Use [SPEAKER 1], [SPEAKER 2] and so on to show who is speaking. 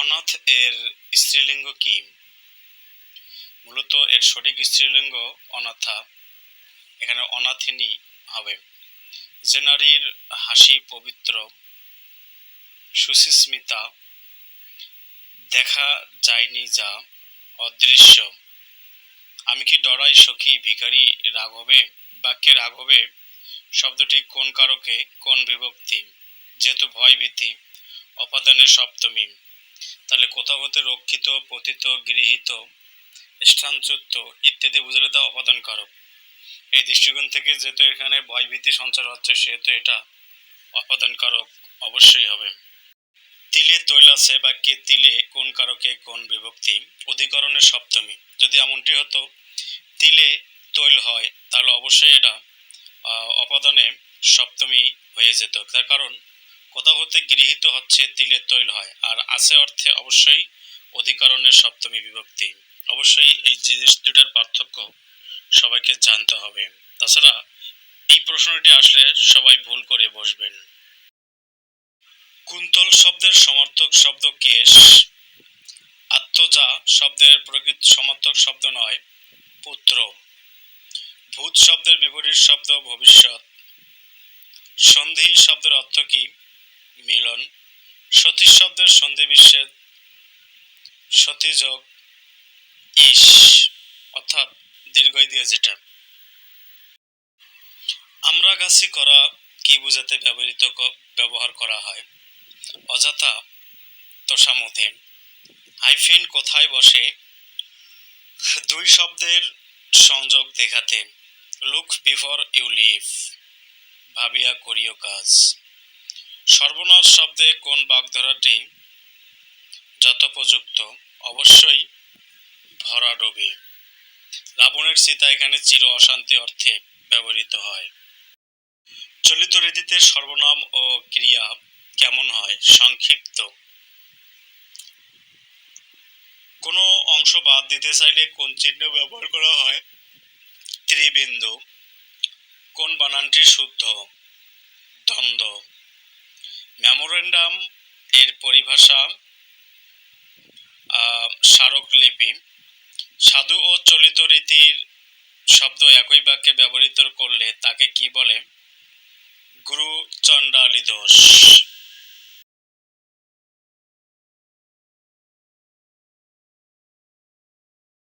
[SPEAKER 1] অনাথ এর স্ত্রীলিঙ্গ কি? মূলত এর সঠিক স্ত্রীলিঙ্গ অনাথা, এখানে অনাথিনী হবে। যে নারীর হাসি পবিত্র। সুচিস্মিতা দেখা যায়নি যা অদৃশ্য। আমি কি ডরাই সখী, ভিখারি, রাঘবে? বাক্যে রাঘবে শব্দটি কোন কারকে, কোন বিভক্তি? যেহেতু ভয় ভীতি অপাদানের সপ্তমী। তাহলে কোথাও হতে রক্ষিত, পতিত, গৃহীত, স্থানচ্যুত ইত্যাদি বুঝালে তা অপাদান কারক এই দৃষ্টিকোণ থেকে যেহেতু এখানে ভয় ভীতি সঞ্চার হচ্ছে, সেহেতু এটা অপাদান কারক অবশ্যই হবে। তিলে তৈল আছে বা কে তিলে কোন কারকে কোন বিভক্তি অধিকরণের সপ্তমী। যদি এমনটি হতো, তিলে তৈল হয়, তাহলে অবশ্যই এটা অপাদানে সপ্তমী হয়ে যেত। তার কারণ কোথাও হতে গৃহীত হচ্ছে তিলের তৈল হয়, আর আছে অর্থে অবশ্যই অধিকরণের সপ্তমী বিভক্তি। অবশ্যই এই জিনিস দুটার পার্থক্য সবাইকে জানতে হবে। তাছাড়া এই প্রশ্নটি আসলে সবাই ভুল করে বসবেন। কুন্তল শব্দের সমর্থক শব্দ কেশ। আত্মজা শব্দের প্রকৃত সমর্থক শব্দ নয়, পুত্র। ভূত শব্দের বিপরীত শব্দ ভবিষ্যৎ। সন্ধি শব্দের অর্থ কি? মিলন সতী শব্দের সন্ধি বিচ্ছেদ সতীযোগ ইস, অর্থাৎ দীর্ঘই দিয়ে যেটা। আমরা গাছি করা কি বোঝাতে ব্যবহৃত ব্যবহার করা হয়? অযথা তোষামধে। হাইফেন কোথায় বসে? দুই শব্দের সংযোগ দেখাতে। Look before you live. ভাবিয়া করিও কাজ। সর্বনাশ শব্দে কোন বাগধারাটি যথোপযুক্ত অবশ্যই ভরা ভরাডুবি। রাবণের সীতা এখানে চির অশান্তি অর্থে ব্যবহৃত হয়। চলিত রীতিতে সর্বনাম ও ক্রিয়া কেমন হয়? সংক্ষিপ্ত। কোনো অংশ বাদ দিতে চাইলে কোন চিহ্ন ব্যবহার করা হয়? ত্রিবিন্দু। কোন বানানটি শুদ্ধ? দ্বন্দ্ব। মেমোরেন্ডাম এর পরিভাষা স্মারকলিপি। সাধু ও চলিত রীতির শব্দ একই বাক্যে ব্যবহৃত করলে তাকে কি বলে? গুরু চণ্ডালী দোষ।